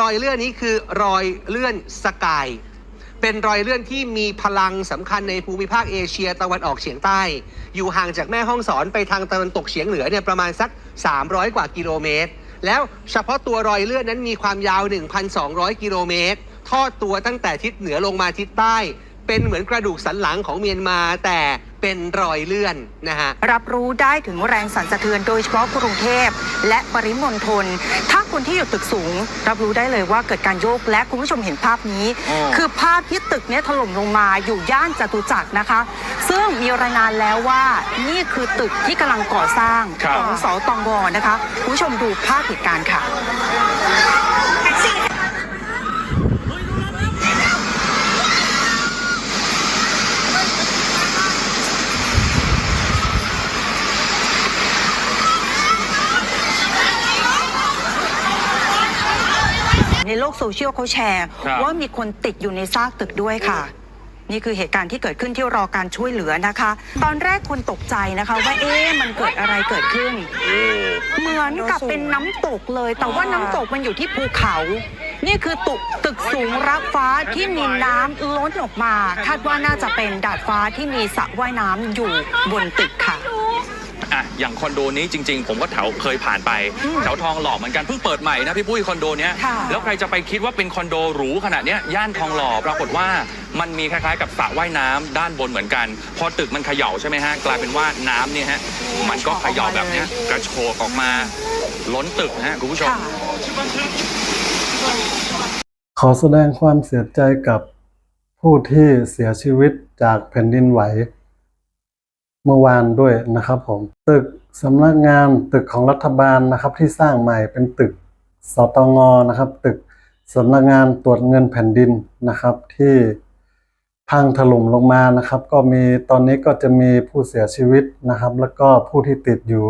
รอยเลื่อนนี้คือรอยเลื่อนสกาย เป็นรอยเลื่อนที่มีพลังสำคัญในภูมิภาคเอเชียตะวันออกเฉียงใต้ อยู่ห่างจากแม่ห้องสอนไปทางตะวันตกเฉียงเหนือเนี่ยประมาณสัก 300 กว่ากิโลเมตร แล้วเฉพาะตัวรอยเลื่อนนั้นมีความยาว 1,200 กิโลเมตร ทอดตัวตั้งแต่ทิศเหนือลงมาทิศใต้ เป็นเหมือนกระดูกสันหลังของเมียนมาแต่เป็นรอยเลื่อนนะฮะรับรู้ได้ถึงแรงสั่นสะเทือนโดยเฉพาะกรุงเทพและปริมณฑลถ้าคนที่อยู่ตึกสูง รับรู้ได้เลยว่าเกิดการโยกและคุณผู้ชมเห็นภาพนี้อ๋อคือภาพที่ตึกเนี้ยถล่มลงมาอยู่ย่านจตุจักรนะคะ ซึ่งมีรายงานแล้วว่านี่คือตึกที่กำลังก่อสร้างครับของสตงนะคะคุณผู้ชมดูภาพเหตุการณ์ค่ะ ในโลกโซเชียลเขาแชร์ ครับว่ามีคนติดอยู่ในซากตึกด้วยค่ะ นี่คือเหตุการณ์ที่เกิดขึ้นที่รอการช่วยเหลือนะคะ ตอนแรกคนตกใจนะคะว่าเอ๊ะมันเกิดอะไรเกิดขึ้น เหมือนกับเป็นน้ำตกเลย แต่ว่าน้ำตกมันอยู่ที่ภูเขา นี่คือตึกตึกสูงรักฟ้าที่มีน้ำล้นออกมา คาดว่าน่าจะเป็นดาดฟ้าที่มีสระว่ายน้ำอยู่บนตึกค่ะ อะอย่างคอนโดนี้จริง ๆ ผมก็แถวเคยผ่านไปอืมแถวทองหล่อเหมือนกันเพิ่งเปิดใหม่นะพี่ปุ้ยคอนโดเนี้ยค่ะ แล้วใครจะไปคิดว่าเป็นคอนโดหรูขนาดเนี้ยย่านทองหล่อปรากฏว่ามันมีคล้ายๆ กับสระว่ายน้ำด้านบนเหมือนกัน พอตึกมันเขย่าใช่ไหมฮะกลายเป็นว่าน้ำเนี่ยฮะมันก็เขย่าแบบเนี้ยกระโชกออกมาล้นตึกนะฮะคุณผู้ชม ค่ะ ขอแสดงความเสียใจกับผู้ที่เสียชีวิตจากแผ่นดินไหว เมื่อวานด้วยนะครับผมตึกสำนักงานตึกของรัฐบาลนะครับที่สร้างใหม่เป็นตึกสตงนะครับ ตึกสำนักงานตรวจเงินแผ่นดินนะครับ ที่พังถล่มลงมานะครับ ก็มีตอนนี้ก็จะมีผู้เสียชีวิตนะครับ แล้วก็ผู้ที่ติดอยู่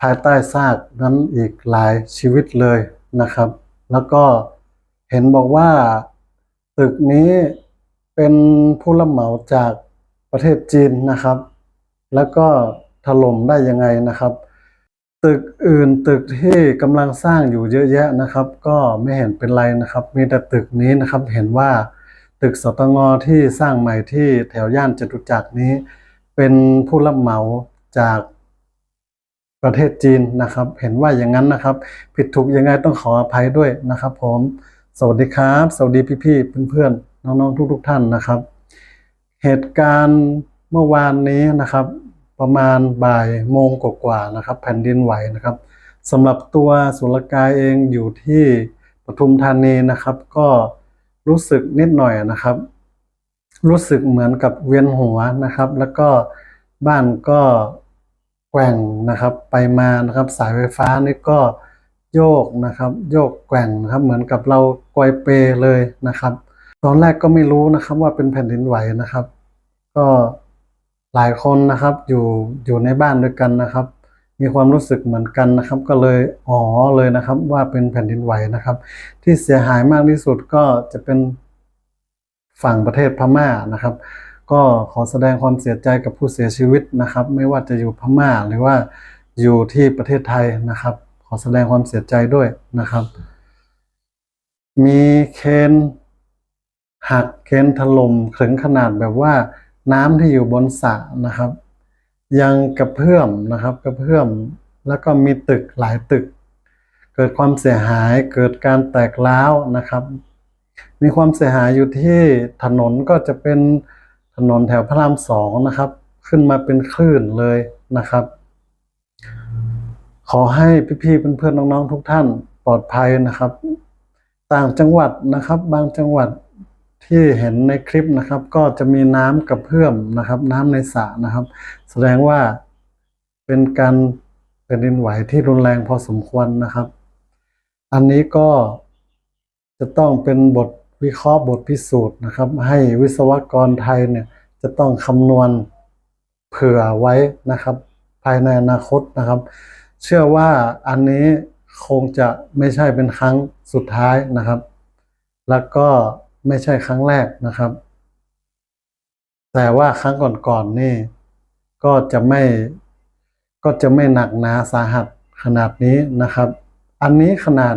ภายใต้ซากนั้นอีกหลายชีวิตเลยนะครับ แล้วก็เห็นบอกว่าตึกนี้เป็นผู้รับเหมาจากประเทศจีนนะครับ แล้วก็ถล่มได้ยังไงนะครับ ตึกอื่นตึกที่กำลังสร้างอยู่เยอะแยะนะครับ ก็ไม่เห็นเป็นไรนะครับ มีแต่ตึกนี้นะครับเห็นว่าตึกสตงที่สร้างใหม่ที่แถวย่านจตุจักรนี้ เป็นผู้รับเหมาจากประเทศจีนนะครับ เห็นว่าอย่างนั้นนะครับ ผิดถูกยังไงต้องขออภัยด้วยนะครับ ผม สวัสดีครับ สวัสดีพี่ๆเพื่อนๆน้องๆทุกๆท่านนะครับ เหตุการณ์ เมื่อวานนี้นะครับ ประมาณบ่ายโมงกว่าๆนะครับ แผ่นดินไหวนะครับสำหรับตัวสุรกายเองอยู่ที่ปทุมธานีนะครับ ก็รู้สึกนิดหน่อยนะครับ รู้สึกเหมือนกับเวียนหัวนะครับ แล้วก็บ้านก็แกว่งนะครับ ไปมานะครับ สายไฟฟ้านี่ก็โยกนะครับ โยกแกว่งนะครับ เหมือนกับเรากอยเปเลยนะครับ ตอนแรกก็ไม่รู้นะครับว่าเป็นแผ่นดินไหวนะครับ ก็ หลายคนนะครับอยู่อยู่ในบ้านด้วยกันนะครับ มีความรู้สึกเหมือนกันนะครับ ก็เลยอ๋อเลยนะครับ ว่าเป็นแผ่นดินไหวนะครับ ที่เสียหายมากที่สุดก็จะเป็นฝั่งประเทศพม่านะครับ ก็ขอแสดงความเสียใจกับผู้เสียชีวิตนะครับ ไม่ว่าจะอยู่พม่าหรือว่าอยู่ที่ประเทศไทยนะครับ ขอแสดงความเสียใจด้วยนะครับ มีเคนหักเคนถล่มถึงขนาดแบบว่า น้ำที่อยู่บนสระนะครับ ยังกระเพื่อมนะครับกระเพื่อมแล้วก็มีตึกหลายตึก เกิดความเสียหายเกิดการแตกร้าวนะครับ มีความเสียหายอยู่ที่ถนนก็จะเป็นถนนแถวพระรามสองนะครับ ขึ้นมาเป็นคลื่นเลยนะครับ ขอให้พี่ๆเพื่อนๆน้องๆทุกท่านปลอดภัยนะครับ ต่างจังหวัดนะครับ บางจังหวัด ที่เห็นในคลิปนะครับ ก็จะมีน้ำกระเพื่อมนะครับ น้ำในสระนะครับ แสดงว่าเป็นการแผ่นดินไหวที่รุนแรงพอสมควรนะครับ อันนี้ก็จะต้องเป็นบทวิเคราะห์บทพิสูจน์นะครับ ให้วิศวกรไทยเนี่ยจะต้องคำนวณเผื่อไว้นะครับ ภายในอนาคตนะครับ เชื่อว่าอันนี้คงจะไม่ใช่เป็นครั้งสุดท้ายนะครับ แล้วก็ ไม่ใช่ครั้งแรกนะครับ แต่ว่าครั้งก่อนๆนี่ ก็จะไม่ก็จะไม่หนักหนาสาหัสขนาดนี้นะครับ อันนี้ขนาด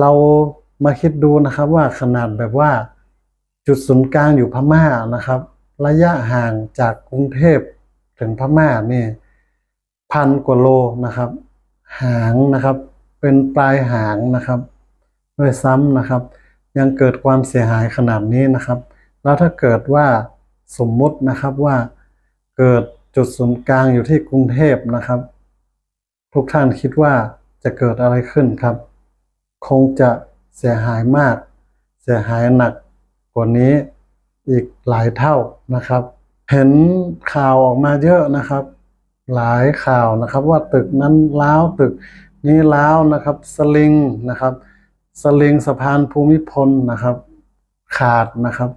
เรามาคิดดูนะครับว่าขนาดแบบว่าจุดศูนย์กลางอยู่พม่านะครับ ระยะห่างจากกรุงเทพถึงพม่านี่พันกว่าโลนะครับ หางนะครับ เป็นปลายหางนะครับ ด้วยซ้ำนะครับ ยังเกิดความเสียหายขนาดนี้นะครับ แล้วถ้าเกิดว่าสมมุตินะครับว่าเกิดจุดศูนย์กลางอยู่ที่กรุงเทพนะครับ ทุกท่านคิดว่าจะเกิดอะไรขึ้นครับ คงจะเสียหายมาก เสียหายหนักกว่านี้อีกหลายเท่านะครับ เห็นข่าวออกมาเยอะนะครับ หลายข่าวนะครับว่าตึกนั้นล้าวตึกนี้ล้าวนะครับ สลิงนะครับ สลิงสะพานภูมิพลนะครับ ขาดนะครับ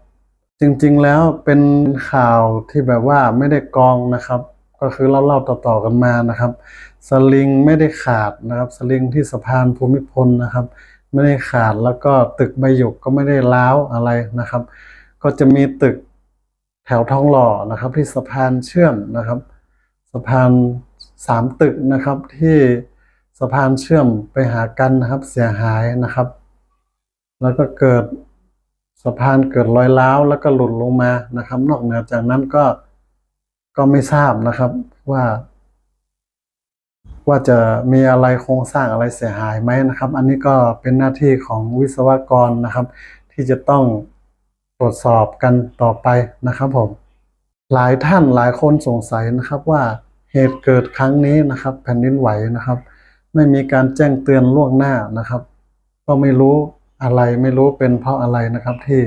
จริงๆแล้วเป็นข่าวที่แบบว่าไม่ได้กองนะครับ ก็คือเล่าๆต่อๆกันมานะครับ สลิงไม่ได้ขาดนะครับ สลิงที่สะพานภูมิพลนะครับ ไม่ได้ขาดแล้วก็ตึกใบหยกก็ไม่ได้ล้าวอะไรนะครับ ก็จะมีตึกแถวทองหล่อนะครับ ที่สะพานเชื่อมนะครับ สะพานสามตึกนะครับที่ สะพานเชื่อมไปหากันนะครับเสียหายนะครับ แล้วก็เกิดสะพานเกิดรอยร้าวแล้วก็หลุดลงมานะครับ นอกเหนือจากนั้นก็ก็ไม่ทราบนะครับว่า ว่าจะมีอะไรโครงสร้างอะไรเสียหายไหมนะครับ อันนี้ก็เป็นหน้าที่ของวิศวกรนะครับ ที่จะต้องตรวจสอบกันต่อไปนะครับผมหลายท่านหลายคนสงสัยนะครับว่าเหตุเกิดครั้งนี้นะครับ แผ่นดินไหวนะครับ ไม่มีการแจ้งเตือนล่วงหน้านะครับ ก็ไม่รู้อะไรไม่รู้เป็นเพราะอะไรนะครับ ที่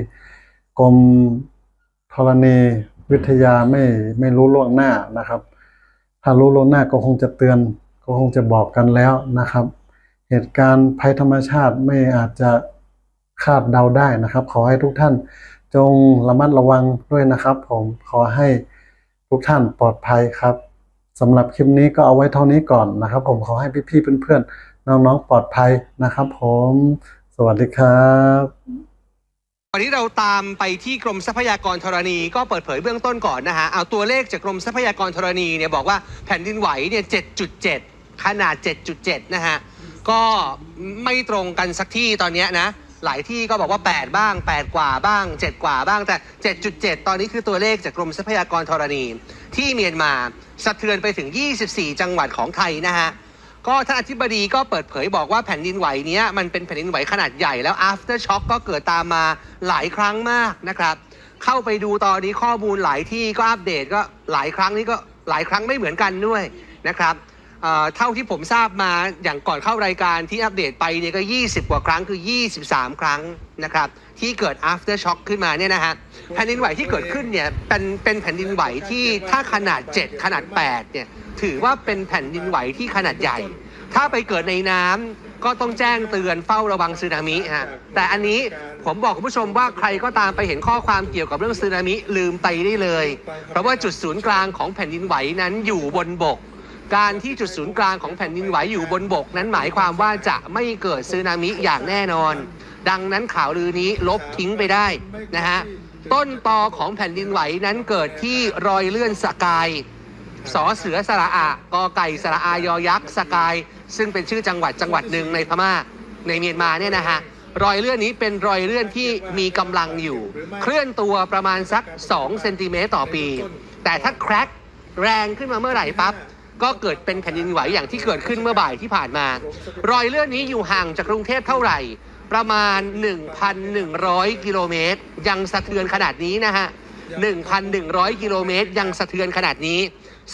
กรมธรณีวิทยาไม่ไม่รู้ล่วงหน้านะครับ ถ้ารู้ล่วงหน้าก็คงจะเตือน ก็คงจะบอกกันแล้วนะครับ เหตุการณ์ภัยธรรมชาติไม่อาจจะคาดเดาได้นะครับ ขอให้ทุกท่านจงระมัดระวังด้วยนะครับ ผมขอให้ทุกท่านปลอดภัยครับ สำหรับคลิปนี้ก็เอาไว้เท่านี้ก่อนนะครับ ผมขอให้พี่ๆเพื่อนๆน้องๆปลอดภัยนะครับ ผมสวัสดีครับวันนี้เราตามไปที่กรมทรัพยากรธรณีก็เปิดเผยเบื้องต้นก่อนนะฮะเอาตัวเลขจากกรมทรัพยากรธรณีเนี่ยบอกว่าแผ่นดินไหวเนี่ย7.7 ขนาด 7.7 นะฮะ ก็ไม่ตรงกันสักที่ตอนเนี้ยนะ หลายที่ก็บอกว่า 8 บ้าง 8 กว่าบ้าง 7 กว่าบ้างแต่ 7.7 ตอนนี้คือตัวเลขจากกรมทรัพยากรธรณี ที่เมียนมาสะเทือนไปถึง 24 จังหวัดของไทยนะฮะก็ท่านอธิบดีก็เปิดเผยบอกว่าแผ่นดินไหวเนี้ยมันเป็นแผ่นดินไหวขนาดใหญ่แล้ว after shock ก็เกิดตามมาหลายครั้งมากนะครับเข้าไปดูตอนนี้ข้อมูลหลายที่ก็อัปเดตก็หลายครั้งนี่ก็หลายครั้งไม่เหมือนกันด้วยนะครับ เอ่อเท่าที่ผมทราบมาอย่างก่อนเข้ารายการที่อัปเดตไปเนี่ยก็ 20 กว่าครั้งคือ 23 ครั้งนะครับ ที่เกิด after shock ขึ้นมาเนี่ยนะฮะแผ่นดินไหวที่เกิดขึ้นเนี่ยเป็นเป็นแผ่นดินไหวที่ถ้าขนาด 7 ขนาด 8 เนี่ยถือว่าเป็นแผ่นดินไหวที่ขนาดใหญ่ ถ้าไปเกิดในน้ำก็ต้องแจ้งเตือนเฝ้าระวังสึนามิฮะแต่อันนี้ผมบอกคุณผู้ชมว่าใครก็ตามไปเห็นข้อความเกี่ยวกับเรื่องสึนามิลืมไปได้เลย เพราะว่าจุดศูนย์กลางของแผ่นดินไหวนั้นอยู่บนบก การที่จุดศูนย์กลางของแผ่นดินไหวอยู่บนบก นั้นหมายความว่าจะไม่เกิดสึนามิอย่างแน่นอน ดังนั้นข่าวลือนี้ลบทิ้งไปได้นะฮะต้นตอของแผ่นดินไหวนั้นเกิดที่รอยเลื่อนสกายสอเสือสระอากอไก่สระอายอยักษ์สกาย ซึ่งเป็นชื่อจังหวัดจังหวัดหนึ่งในพม่าในเมียนมาเนี่ยนะฮะรอยเลื่อนนี้เป็นรอยเลื่อนที่มีกำลังอยู่ เคลื่อนตัวประมาณสัก 2 เซนติเมตรต่อปี แต่ถ้าแครกแรงขึ้นมาเมื่อไหร่ปั๊บ ก็เกิดเป็นแผ่นดินไหวอย่างที่เกิดขึ้นเมื่อบ่ายที่ผ่านมา รอยเลื่อนนี้อยู่ห่างจากกรุงเทพเท่าไหร่ ประมาณ 1,100 กิโลเมตร ยังสะเทือนขนาดนี้นะฮะ 1,100 กิโลเมตร ยังสะเทือนขนาดนี้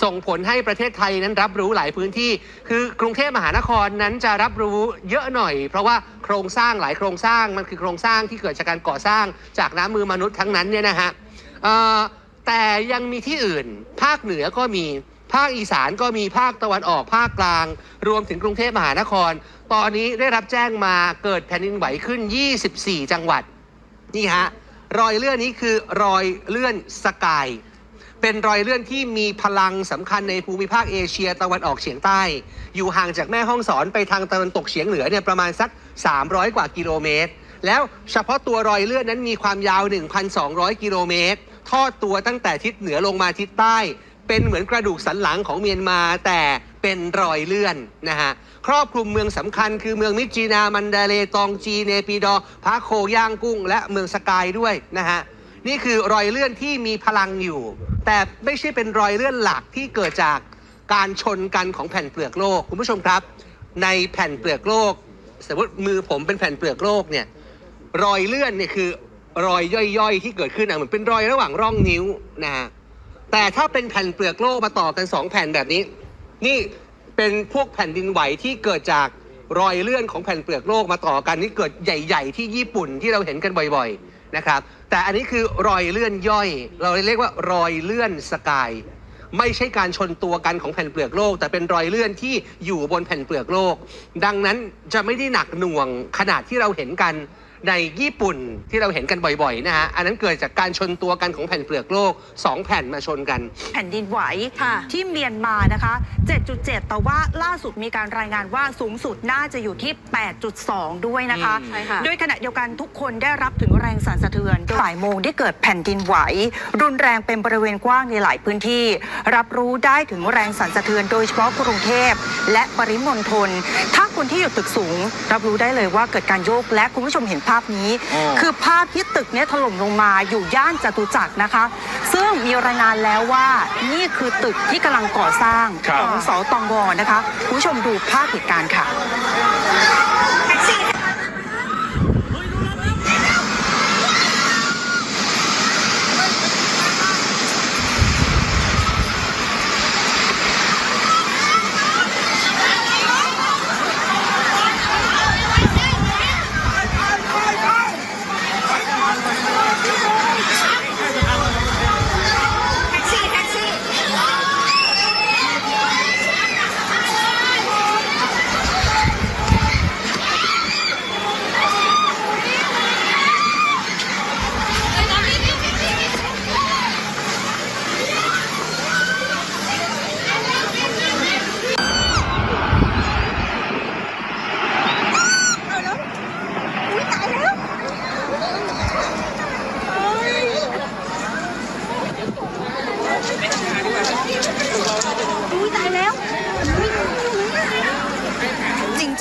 ส่งผลให้ประเทศไทยนั้นรับรู้หลายพื้นที่ คือกรุงเทพมหานครนั้นจะรับรู้เยอะหน่อย เพราะว่าโครงสร้างหลายโครงสร้างมันคือโครงสร้างที่เกิดจากการก่อสร้างจากน้ำมือมนุษย์ทั้งนั้นเนี่ยนะฮะแต่ยังมีที่อื่น ภาคเหนือก็มี ภาคอีสานก็มีภาคตะวันออกภาคกลาง รวมถึงกรุงเทพมหานคร ตอนนี้ได้รับแจ้งมาเกิดแผ่นดินไหวขึ้น 24 จังหวัด นี่ฮะ รอยเลื่อนนี้คือรอยเลื่อนสกาย เป็นรอยเลื่อนที่มีพลังสำคัญในภูมิภาคเอเชียตะวันออกเฉียงใต้ อยู่ห่างจากแม่ห้องสอนไปทางตะวันตกเฉียงเหนือเนี่ยประมาณสัก 300 กว่ากิโลเมตร แล้วเฉพาะตัวรอยเลื่อนนั้นมีความยาว 1,200 กิโลเมตรทอดตัวตั้งแต่ทิศเหนือลงมาทิศใต้ เป็นเหมือนกระดูกสันหลังของเมียนมาแต่เป็นรอยเลื่อนนะฮะครอบคลุมเมืองสำคัญคือเมืองมิจีนา มันดาเลตองจีเนปิดอพาโคย่างกุ้ง และเมืองสกายด้วยนะฮะนี่คือรอยเลื่อนที่มีพลังอยู่ แต่ไม่ใช่เป็นรอยเลื่อนหลักที่เกิดจากการชนกันของแผ่นเปลือกโลกคุณผู้ชมครับ ในแผ่นเปลือกโลก สมมติมือผมเป็นแผ่นเปลือกโลกเนี่ยรอยเลื่อนเนี่ยคือรอยย่อยๆ ที่เกิดขึ้นอะเหมือนเป็นรอยระหว่างร่องนิ้วนะฮะ แต่ถ้าเป็นแผ่นเปลือกโลกมาต่อกันสองแผ่นแบบนี้ นี่เป็นพวกแผ่นดินไหวที่เกิดจากรอยเลื่อนของแผ่นเปลือกโลกมาต่อกันนี่เกิดใหญ่ ๆ ที่ญี่ปุ่นที่เราเห็นกันบ่อยๆนะครับ แต่อันนี้คือรอยเลื่อนย่อย เราเรียกว่ารอยเลื่อนสกายไม่ใช่การชนตัวกันของแผ่นเปลือกโลก แต่เป็นรอยเลื่อนที่อยู่บนแผ่นเปลือกโลก ดังนั้นจะไม่ได้หนักหน่วงขนาดที่เราเห็นกัน ในญี่ปุ่นที่เราเห็นกันบ่อยๆนะฮะอันนั้นเกิดจากการชนตัวกันของแผ่นเปลือกโลกสองแผ่นมาชนกัน แผ่นดินไหวค่ะที่เมียนมานะคะ 7.7 แต่ว่าล่าสุดมีการรายงานว่าสูงสุดน่าจะอยู่ที่ 8.2 ด้วยนะคะอืมใช่ค่ะโดยขณะเดียวกันทุกคนได้รับถึงแรงสั่นสะเทือนบ่ายโมงได้เกิดแผ่นดินไหว รุนแรงเป็นบริเวณกว้างในหลายพื้นที่ รับรู้ได้ถึงแรงสั่นสะเทือนโดยเฉพาะกรุงเทพและปริมณฑลถ้าคนที่อยู่ตึกสูง รับรู้ได้เลยว่าเกิดการโยกและคุณผู้ชมเห็นภาพนี้ อ๋อ คือภาพที่ตึกเนี้ยถล่มลงมาอยู่ย่านจตุจักรนะคะ ซึ่งมีรายงานแล้วว่านี่คือตึกที่กำลังก่อสร้างครับ ของสตงนะคะคุณผู้ชมดูภาพเหตุการณ์ค่ะ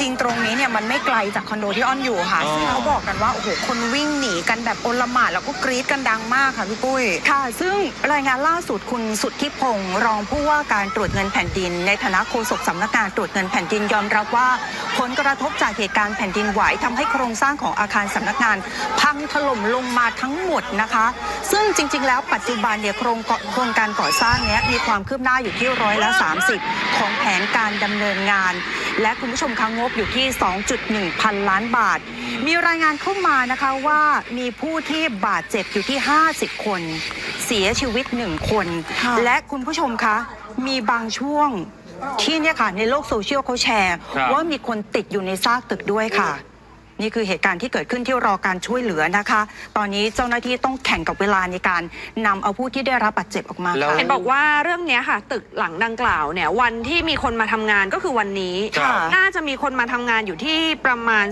จริง ๆ ตรงนี้เนี่ยมันไม่ไกลจากคอนโดที่อ้อนอยู่ค่ะ อ๋อ ซึ่งเขา บอกกันว่าโอ้โหคนวิ่งหนีกันแบบโอลหม่านแล้วก็กรี๊ดกันดังมากค่ะพี่ปุ้ย ค่ะ ซึ่งรายงานล่าสุดคุณสุทธิพงศ์รองผู้ว่าการตรวจเงินแผ่นดิน ในฐานะโฆษกสำนักงานตรวจเงินแผ่นดินยอมรับว่า ผลกระทบจากเหตุการณ์แผ่นดินไหวทำให้โครงสร้างของอาคารสำนักงาน พังถล่มลงมาทั้งหมดนะคะ ซึ่งจริง ๆ แล้วปัจจุบันเนี่ยโครงโครงการก่อสร้างเนี้ยมีความคืบหน้าอยู่ที่ร้อยละ30 ของแผนการดำเนินงาน และคุณผู้ชมคะงบอยู่ที่ 2.1 พันล้านบาท มีรายงานเข้ามานะคะว่ามีผู้ที่บาดเจ็บอยู่ที่ 50 คน เสียชีวิต 1 คนค่ะและคุณผู้ชมคะมีบางช่วงที่เนี่ยค่ะในโลกโซเชียลเขาแชร์ครับว่ามีคนติดอยู่ในซากตึกด้วยค่ะ นี่คือเหตุการณ์ที่เกิดขึ้นที่รอการช่วยเหลือนะคะ ตอนนี้เจ้าหน้าที่ต้องแข่งกับเวลาในการนำเอาผู้ที่ได้รับบาดเจ็บออกมาแล้วค่ะเห็นบอกว่าเรื่องเนี้ยค่ะ ตึกหลังดังกล่าวเนี่ยวันที่มีคนมาทำงานก็คือวันนี้ครับน่าจะมีคนมาทำงานอยู่ที่ประมาณ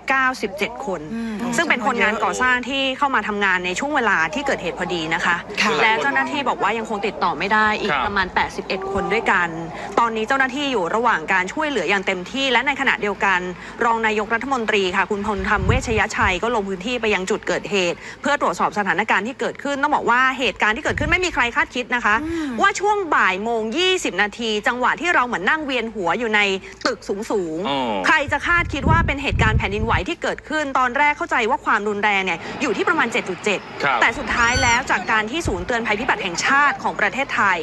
397 คน อืม ซึ่งเป็นคนงานก่อสร้างที่เข้ามาทำงานในช่วงเวลาที่เกิดเหตุพอดีนะคะ ค่ะ และเจ้าหน้าที่บอกว่ายังคงติดต่อไม่ได้อีกครับ ประมาณ 81 คนด้วยกัน ตอนนี้เจ้าหน้าที่อยู่ระหว่างการช่วยเหลืออย่างเต็มที่ และในขณะเดียวกัน รองนายกรัฐมนตรีค่ะ คุณพลธรรมเวชยชัยก็ลงพื้นที่ไปยังจุดเกิดเหตุ เพื่อตรวจสอบสถานการณ์ที่เกิดขึ้น ต้องบอกว่าเหตุการณ์ที่เกิดขึ้นไม่มีใครคาดคิดนะคะ ว่าช่วงบ่ายโมง 20 นาทีจังหวะที่เราเหมือนนั่งเวียนหัวอยู่ในตึกสูงอ๋อๆใครจะคาดคิดว่าเป็นเหตุการณ์แผ่นดินไหวที่เกิดขึ้น ตอนแรกเข้าใจว่าความรุนแรงเนี่ยอยู่ที่ประมาณครับ7.7 แต่สุดท้ายแล้วจากการที่ศูนย์เตือนภัยพิบัติแห่งชาติของประเทศไทย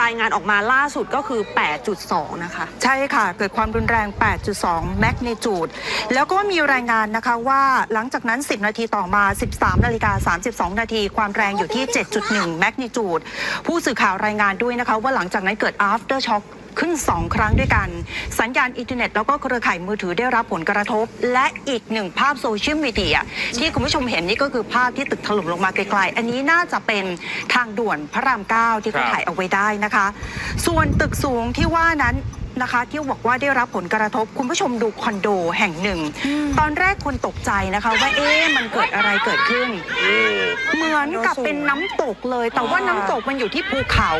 รายงานออกมาล่าสุดก็คือ 8.2 นะคะ ใช่ค่ะ เกิดความรุนแรง 8.2 แมกนิจูด แล้วก็มีรายงานนะคะว่าหลังจากนั้น 10 นาทีต่อมา 13 นาฬิกา 32 นาที ความแรงอยู่ที่ 7.1 แมกนิจูด ผู้สื่อข่าวรายงานด้วยนะคะว่าหลังจากนั้นเกิด after shock ขึ้น 2 ครั้งด้วยกัน สัญญาณอินเทอร์เน็ต แล้วก็เครือข่ายมือถือได้รับผลกระทบ และอีกหนึ่งภาพโซเชียลมีเดียที่คุณผู้ชมเห็นนี่ก็คือภาพที่ตึกถล่มลงมาไกลๆ อันนี้น่าจะเป็นทางด่วนพระรามเก้าที่เขาครับถ่ายเอาไว้ได้นะคะ ส่วนตึกสูงที่ว่านั้น นะคะ ที่บอกว่าได้รับผลกระทบคุณผู้ชมดูคอนโดแห่งหนึ่ง ตอนแรกคนตกใจนะคะว่าเอ๊ะมันเกิดอะไรเกิดขึ้น เหมือนกับเป็นน้ำตกเลย แต่ว่าน้ำตกมันอยู่ที่ภูเขา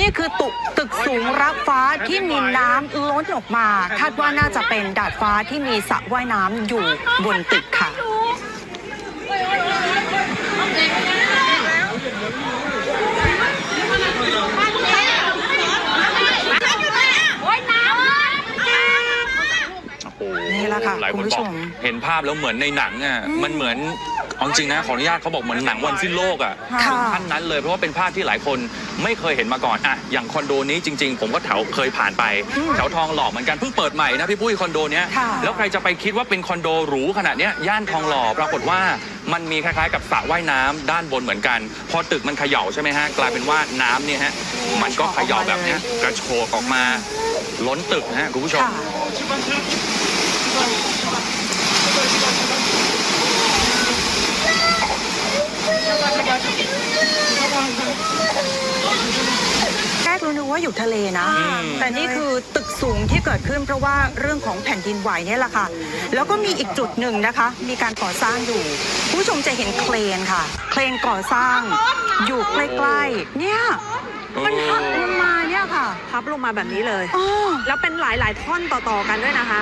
นี่คือตึกตึกสูงรักฟ้าที่มีน้ำล้นออกมา คาดว่าน่าจะเป็นดาดฟ้าที่มีสระว่ายน้ำอยู่บนตึกค่ะ โอ้โห นี่แห ละค่ะหลายคุคนณผู้บอชกม เห็นภาพแล้วเหมือนในหนังอะมันเหมือนเอาจริงนะขออนุญาตเขาบอกเหมือนหนังวันสิ้นโลกอะค่ะขั้นนั้นเลยเพราะว่าเป็นภาพที่หลายคนไม่เคยเห็นมาก่อนอะอย่างคอนโดนี้จริง ๆ ผมก็แถวเคยผ่านไปแถวทองหล่อเหมือนกันเพิ่งเปิดใหม่นะพี่ปุ้ยคอนโดเนี้ยค่ะ แล้วใครจะไปคิดว่าเป็นคอนโดหรูขนาดเนี้ยย่านทองหล่อปรากฏว่ามันมีคล้ายๆ กับสระว่ายน้ำด้านบนเหมือนกัน พอตึกมันเขย่าใช่ไหมฮะกลายเป็นว่าน้ำเนี่ยฮะมันก็เขย่าแบบเนี้ยกระโชกออกมาล้นตึกนะฮะคุณผู้ชม ค่ะ แรกเรานึกว่าอยู่ทะเลนะ อืม แต่นี่คือตึกสูงที่เกิดขึ้นเพราะว่าเรื่องของแผ่นดินไหวเนี่ยแหละค่ะ แล้วก็มีอีกจุดหนึ่งนะคะ มีการก่อสร้างอยู่ผู้ชมจะเห็นเครนค่ะ เครนก่อสร้างอยู่ใกล้ๆ เนี่ย มันหักลงมาเนี่ยค่ะพับลงมาแบบนี้เลย อ๋อ แล้วเป็นหลาย ๆ ท่อนต่อ ๆ กันด้วยนะคะ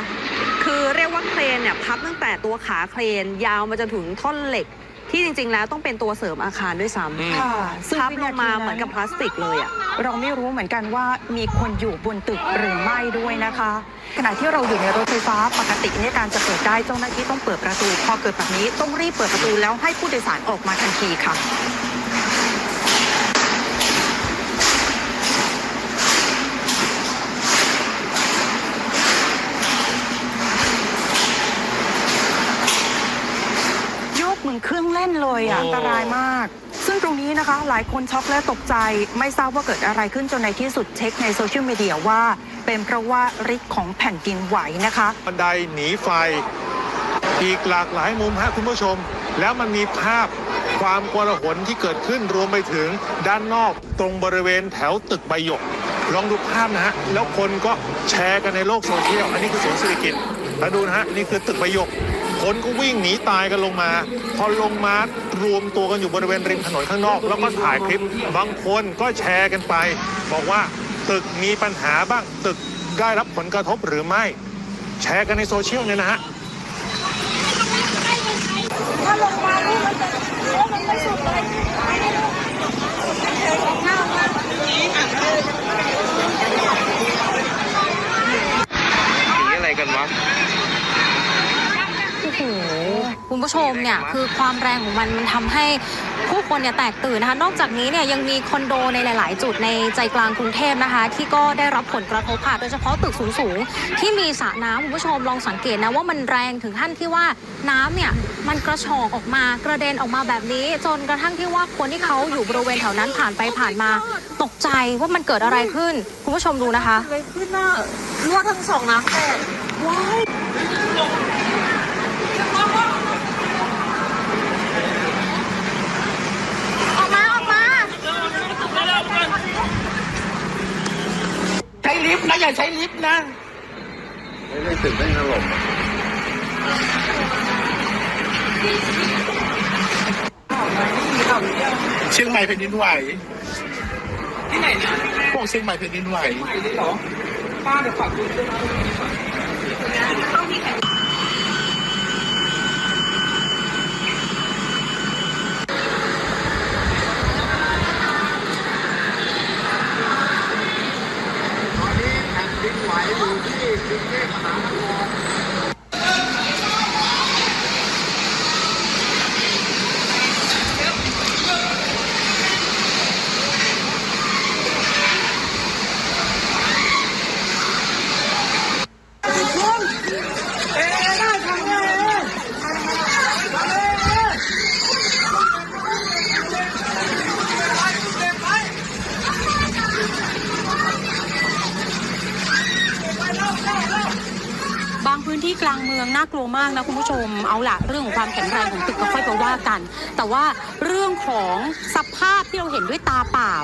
คือเรียกว่าเครนเนี่ยพับตั้งแต่ตัวขาเครนยาวมาจนถึงท่อนเหล็ก ที่จริง ๆ แล้วต้องเป็นตัวเสริมอาคารด้วยซ้อืม ค่ะำพับลงมาเหมือนกับพลาสติกเลยอะ เราไม่รู้เหมือนกันว่ามีคนอยู่บนตึกหรือไม่ด้วยนะคะ ขณะที่เราอยู่ในรถไฟฟ้าปกติในยการจะเปิดได้เจ้าหน้าที่ต้องเปิดประตู พอเกิดแบบนี้ต้องรีบเปิดประตูแล้วให้ผู้โดยสารออกมาทันทีค่ะ โยกเหมือนเครื่อง เลยอะอันตรายมาก ซึ่งตรงนี้นะคะ หลายคนช็อกและตกใจ ไม่ทราบว่าเกิดอะไรขึ้นจนในที่สุดเช็คในโซเชียลมีเดียว่า เป็นเพราะว่าฤทธิ์ของแผ่นดินไหวนะคะ บันไดหนีไฟ อีกหลากหลายมุมฮะคุณผู้ชม แล้วมันมีภาพความกลาหนที่เกิดขึ้นรวมไปถึงด้านนอกตรงบริเวณแถวตึกใบหยกลองดูภาพนะฮะ แล้วคนก็แชร์กันในโลกโซเชียล อันนี้คือสวนสิริกิตแล้วดูนะฮะ นี่คือตึกใบหยก คนก็วิ่งหนีตายกันลงมา พอลงมารวมตัวกันอยู่บริเวณริมถนนข้างนอก แล้วก็ถ่ายคลิปบางคนก็แชร์กันไป บอกว่าตึกมีปัญหาบ้างตึกได้รับผลกระทบหรือไม่ แชร์กันในโซเชียลเนี่ยนะฮะหนีอะไรกันวะ โอ้โหคุณ ผู้ชมเนี่ยคือความแรงของมันมันทำให้ผู้คนเนี่ยแตกตื่นนะคะ นอกจากนี้เนี่ยยังมีคอนโดในหลาย ๆ จุดในใจกลางกรุงเทพนะคะ ที่ก็ได้รับผลกระทบค่ะโดยเฉพาะตึกสูง ๆ ที่มีสระน้ำคุณผู้ชมลองสังเกตนะว่ามันแรงถึงขั้นที่ว่าน้ำเนี่ยมันกระชอกออกมากระเด็นออกมาแบบนี้ จนกระทั่งที่ว่าคนที่เขาอยู่บริเวณแถวนั้นผ่านไปผ่านมา ตกใจว่ามันเกิดอะไรขึ้น คุณผู้ชมดูนะคะ อะไรขึ้นน่ะรั่วทั้งสองน้ำแตกว้ายออกมา ออกมา ใช้ลิฟต์นะอย่าใช้ลิฟต์นะเชียงใหม่แผ่นดินไหว ที่ไหนนะพวกเชียงใหม่แผ่นดินไหวเหรอป้าเดี๋ยวฝากดูด้วยนะ ของสภาพที่เราเห็นด้วยตาเปล่า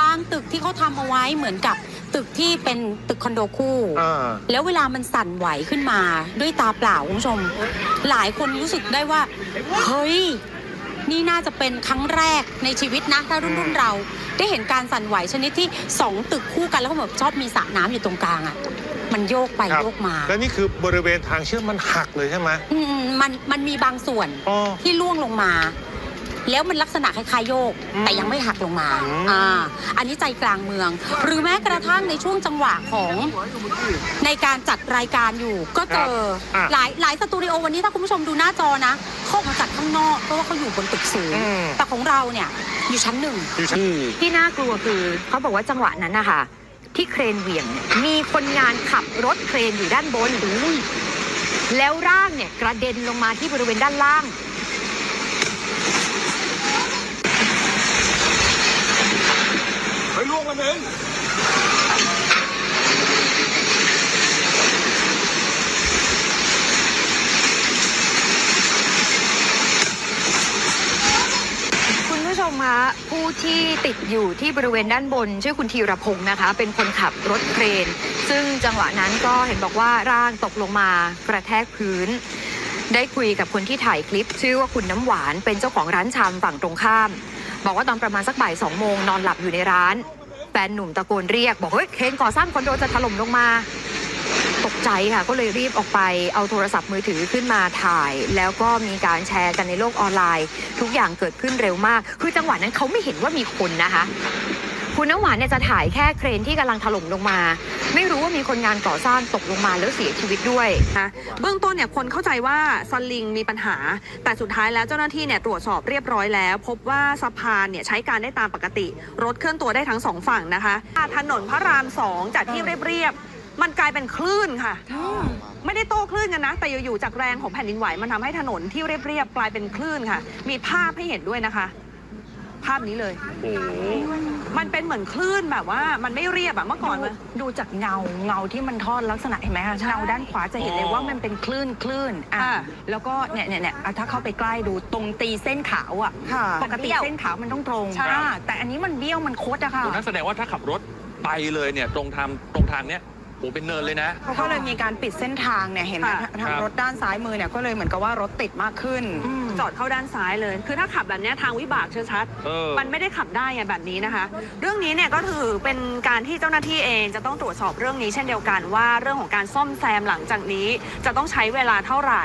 บางตึกที่เขาทำเอาไว้เหมือนกับตึกที่เป็นตึกคอนโดคู่ อ่า แล้วเวลามันสั่นไหวขึ้นมาด้วยตาเปล่าคุณผู้ชม หลายคนรู้สึกได้ว่า เฮ้ย นี่น่าจะเป็นครั้งแรกในชีวิตนะ ถ้ารุ่นรุ่นเรา ได้เห็นการสั่นไหวชนิดที่สองตึกคู่กันแล้วก็แบบชอบมีสระน้ำอยู่ตรงกลางอะ มันโยกไปครับ โยกมาแล้วนี่คือบริเวณทางเชื่อมมันหักเลยใช่ไหมอืมมันมันมีบางส่วน อ๋อ ที่ล่วงลงมา แล้วมันลักษณะคล้ายๆโยกอืมแต่ยังไม่หักลงมาอืมอ่าอันนี้ใจกลางเมือง หรือแม้กระทั่งในช่วงจังหวะของในการจัดรายการอยู่ ก็เจออะหลายหลายสตูดิโอวันนี้ถ้าคุณผู้ชมดูหน้าจอนะเขาออกมาจัดข้างนอกเพราะว่าเขาอยู่บนตึกสูงอืมแต่ของเราเนี่ยอยู่ชั้นหนึ่งอยู่ชั้นที่น่ากลัวคือเขาบอกว่าจังหวะนั้นนะคะที่เครนเหวี่ยงเนี่ยมีคนงานขับรถเครนอยู่ด้านบนแล้วร่างเนี่ยกระเด็นลงมาที่บริเวณด้านล่าง คุณผู้ชมคะผู้ที่ติดอยู่ที่บริเวณด้านบน ชื่อคุณธีรพงศ์นะคะ เป็นคนขับรถเครน ซึ่งจังหวะนั้นก็เห็นบอกว่าร่างตกลงมากระแทกพื้น ได้คุยกับคนที่ถ่ายคลิป ชื่อว่าคุณน้ำหวานเป็นเจ้าของร้านชำฝั่งตรงข้าม บอกว่าตอนประมาณสักบ่ายสองโมงนอนหลับอยู่ในร้าน แฟนหนุ่มตะโกนเรียก บอกเฮ้ยเคนก่อสร้างคอนโดจะถล่มลงมาตกใจค่ะก็เลยรีบออกไปเอาโทรศัพท์มือถือขึ้นมาถ่าย แล้วก็มีการแชร์กันในโลกออนไลน์ ทุกอย่างเกิดขึ้นเร็วมาก คือจังหวะนั้นเขาไม่เห็นว่ามีคนนะคะ คุณน้ำหวานเนี่ยจะถ่ายแค่เครนที่กำลังถล่มลงมา ไม่รู้ว่ามีคนงานก่อสร้างตกลงมาแล้วเสียชีวิตด้วยนะเบื้องต้นเนี่ยคนเข้าใจว่าสลิงมีปัญหา แต่สุดท้ายแล้วเจ้าหน้าที่เนี่ยตรวจสอบเรียบร้อยแล้ว พบว่าสะพานเนี่ยใช้การได้ตามปกติ รถเคลื่อนตัวได้ทั้งสองฝั่งนะคะถนนพระรามสองจากที่เรียบๆมันกลายเป็นคลื่นค่ะไม่ได้โต้คลื่นกันนะ แต่อยู่ๆจากแรงของแผ่นดินไหวมันทำให้ถนนที่เรียบๆกลายเป็นคลื่นค่ะ มีภาพให้เห็นด้วยนะคะ ภาพนี้เลย โอ้โหมันเป็นเหมือนคลื่นแบบว่า มันไม่เรียบอะเมื่อก่อนมัน ดูจากเงาเงาที่มันทอดลักษณะเห็นไหมคะใช่เงาด้านขวาจะเห็นเลยว่ามันเป็นคลื่นคลื่นอะค่ะแล้วก็เนี่ยเนี่ยเนี่ยอะถ้าเข้าไปใกล้ดูตรงตีเส้นขาวอะค่ะปกติเส้นขาวมันต้องตรงใช่ อ่าแต่อันนี้มันเบี้ยวมันโคดอะค่ะ โอ้นั่นแสดงว่าถ้าขับรถไปเลยเนี่ยตรงทางตรงทางเนี้ย โอ้เป็นเนินเลยนะ เขาก็เลยมีการปิดเส้นทางเนี่ยเห็นไหมค่ะ ทางครับ รถด้านซ้ายมือเนี่ยก็เลยเหมือนกับว่ารถติดมากขึ้น จอดเข้าด้านซ้ายเลย คือถ้าขับแบบเนี้ยทางวิบากเชื่อชัด เออ มันไม่ได้ขับได้ไงแบบนี้นะคะ เรื่องนี้เนี่ยก็ถือเป็นการที่เจ้าหน้าที่เองจะต้องตรวจสอบเรื่องนี้เช่นเดียวกันว่าเรื่องของการซ่อมแซมหลังจากนี้จะต้องใช้เวลาเท่าไหร่